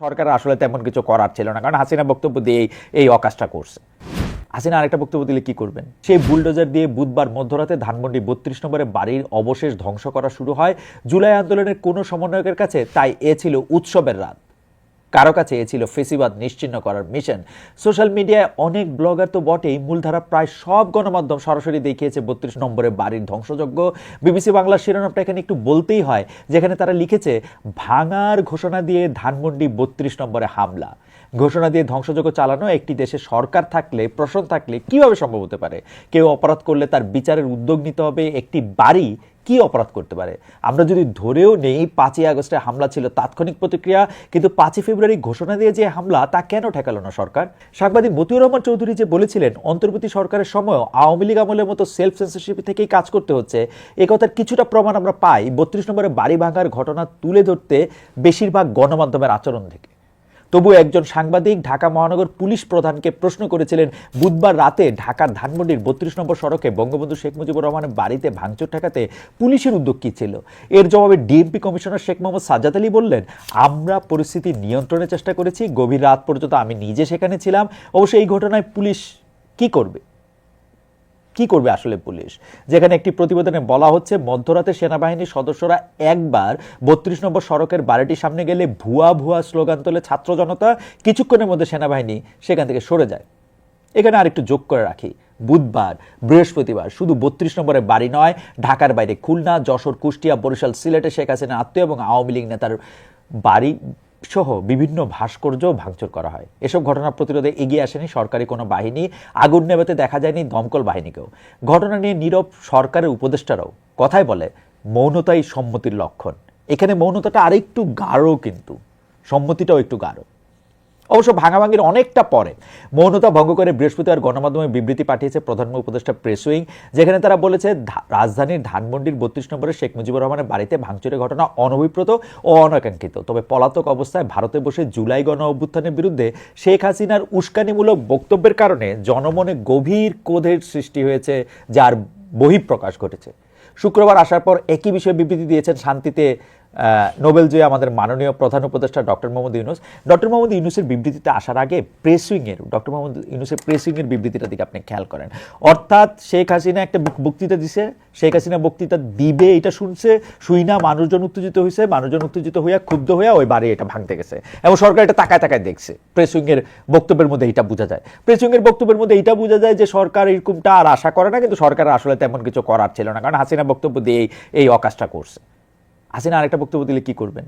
সরকার আসলে তেমন কিছু করার ছিল না। কারণ হাসিনা বক্তব্য দিয়ে এই- অকাজটা করছে। হাসিনা আরেকটা বক্তব্য দিলে কি করবেন? সেই বুলডোজার দিয়ে বুধবার মধ্যরাতে ধানমন্ডি বত্রিশ নম্বরে বাড়ির অবশেষ ধ্বংস করা শুরু হয়। জুলাই আন্দোলনের কোনো সমন্বয়কের কাছে, তাই এ ছিল উৎসবের রাত। কারও কাছে এ ছিল ফেসিবাদ নিশ্চিহ্ন করার মিশন। সোশ্যাল মিডিয়ায় অনেক ব্লগার তো বটেই, মূলধারা প্রায় সব গণমাধ্যম সরাসরি দেখিয়েছে বত্রিশ নম্বরে বাড়ির ধ্বংসযজ্ঞ। বিবিসি বাংলার শিরোনামটা এখানে একটু বলতেই হয়, যেখানে তারা লিখেছে, ভাঙার ঘোষণা দিয়ে ধানমন্ডি বত্রিশ নম্বরে হামলা। ঘোষণা দিয়ে ধ্বংসযজ্ঞ চালানো, একটি দেশে সরকার থাকলে, প্রশাসন থাকলে কীভাবে সম্ভব হতে পারে? কেউ অপরাধ করলে তার বিচারের উদ্যোগ নিতে হবে, একটি বাড়ি কি অপরাধ করতে পারে? আমরা যদি ধরেও নেই পাঁচই আগস্টে হামলা ছিল তাৎক্ষণিক প্রতিক্রিয়া, কিন্তু পাঁচই ফেব্রুয়ারি ঘোষণা দিয়ে যে হামলা, তা কেন ঠেকালো না সরকার? সাংবাদিক মতিউর রহমান চৌধুরী যে বলেছিলেন, অন্তর্বর্তী সরকারের সময় আওয়ামী লীগ আমলের মতো সেলফ সেন্সরশিপ থেকেই কাজ করতে হচ্ছে। এ কথার কিছুটা প্রমাণ আমরা পাই বত্রিশ নম্বরে বাড়ি ভাঙার ঘটনা তুলে ধরতে বেশিরভাগ গণমাধ্যমের আচরণ থেকে। তবু একজন সাংবাদিক ঢাকা মহানগর পুলিশ প্রধানকে প্রশ্ন করেছিলেন, বুধবার রাতে ঢাকার ধানমন্ডির বত্রিশ নম্বর সড়কে বঙ্গবন্ধু শেখ মুজিবুর রহমানের বাড়িতে ভাঙচুর ঠেকাতে পুলিশের উদ্যোগ কী ছিল? এর জবাবে ডিএমপি কমিশনার শেখ মোহাম্মদ সাজ্জাদ আলী বললেন, আমরা পরিস্থিতি নিয়ন্ত্রণের চেষ্টা করেছি, গভীর রাত পর্যন্ত আমি নিজে সেখানে ছিলাম। অবশ্য এই ঘটনায় পুলিশ কি করবে? কি করবে আসলে পুলিশ? যেখানে একটি প্রতিবেদনে বলা হচ্ছে, মধ্যরাতে সেনাবাহিনীর সদস্যরা একবার বত্রিশ নম্বর সড়কের বাড়িটির সামনে গেলে ভুয়া ভুয়া স্লোগান তোলে ছাত্র জনতা। কিছুক্ষণের মধ্যে সেনাবাহিনী সেখান থেকে সরে যায়। এখানে আরেকটু যোগ করে রাখি। বুধবার, বৃহস্পতিবার, শুধু বত্রিশ নম্বরের বাড়ি নয়, ঢাকার বাইরে খুলনা, যশোর, কুষ্টিয়া, বরিশাল, সিলেটে শেখ হাসিনা আত্মীয় এবং আওয়ামী লীগ নেতার বাড়ি সহ বিভিন্ন ভাস্কর্য ভাঙচুর করা হয়। এসব ঘটনা প্রতিরোধে এগিয়ে আসেনি সরকারি কোনো বাহিনী। আগুন নেভাতে দেখা যায়নি দমকল বাহিনীকেও। ঘটনা নিয়ে নীরব সরকারের উপদেষ্টারাও কথায় বলে, মৌনতাই সম্মতির লক্ষণ। এখানে মৌনতাটা আরেকটু গাঢ় কিন্তু। সম্মতিটাও একটু গাঢ়। অবশ্য ভাঙাভাঙির অনেকটা পরে। মৌনতা ভঙ্গ করে বৃহস্পতিবার গণমাধ্যমে বিবৃতি পাঠিয়েছে প্রধান উপদেষ্টা প্রেস উইং, যেখানে তারা বলেছে রাজধানীর ধানমন্ডির বত্রিশ নম্বরে শেখ মুজিবুর রহমানের বাড়িতে ভাঙচুরের ঘটনা অনভিপ্রত ও অনাকাঙ্ক্ষিত। তবে পলাতক অবস্থায় ভারতে বসে জুলাই গণ অভ্যুত্থানের বিরুদ্ধে শেখ হাসিনার উস্কানিমূলক বক্তব্যের কারণে জনমনে গভীর ক্রোধের সৃষ্টি হয়েছে, যার বহিঃপ্রকাশ ঘটেছে। শুক্রবার আসার পর একই বিষয়ে বিবৃতি দিয়েছেন শান্তিতে নোবেল জয়ী আমাদের মাননীয় প্রধান উপদেষ্টা ডক্টর মোহাম্মদ ইউনুস। ডক্টর মোহাম্মদ ইউনুসের বিবৃতিতে আসার আগে প্রেস উইংয়ের ডক্টর মোহাম্মদ ইউনুসের প্রেস উইংয়ের বিবৃতিটার দিকে আপনি খেয়াল করেন। অর্থাৎ শেখ হাসিনা একটা বক্তৃতা দিছে, শেখ হাসিনা বক্তৃতা দিবে, এটা শুনছে, শুই না, মানুষজন উত্তেজিত হয়েছে মানুষজন উত্তেজিত হইয়া, ক্ষুব্ধ হইয়া ওই বাড়ি এটা ভাঙতে গেছে। এবং সরকার এটা তাকায় তাকায় দেখছে প্রেস উইংয়ের বক্তব্যের মধ্যে এটা বোঝা যায়। প্রেস উইংয়ের বক্তব্যের মধ্যে এটা বোঝা যায় যে সরকার এরকমটা আর আশা করে না, কিন্তু সরকার আসলে তেমন কিছু করার ছিল না, কারণ হাসিনা বক্তব্য দিয়ে এই- এই অকাজটা করছে। হাসিনা আরেকটা বক্তব্য দিলে কি করবেন?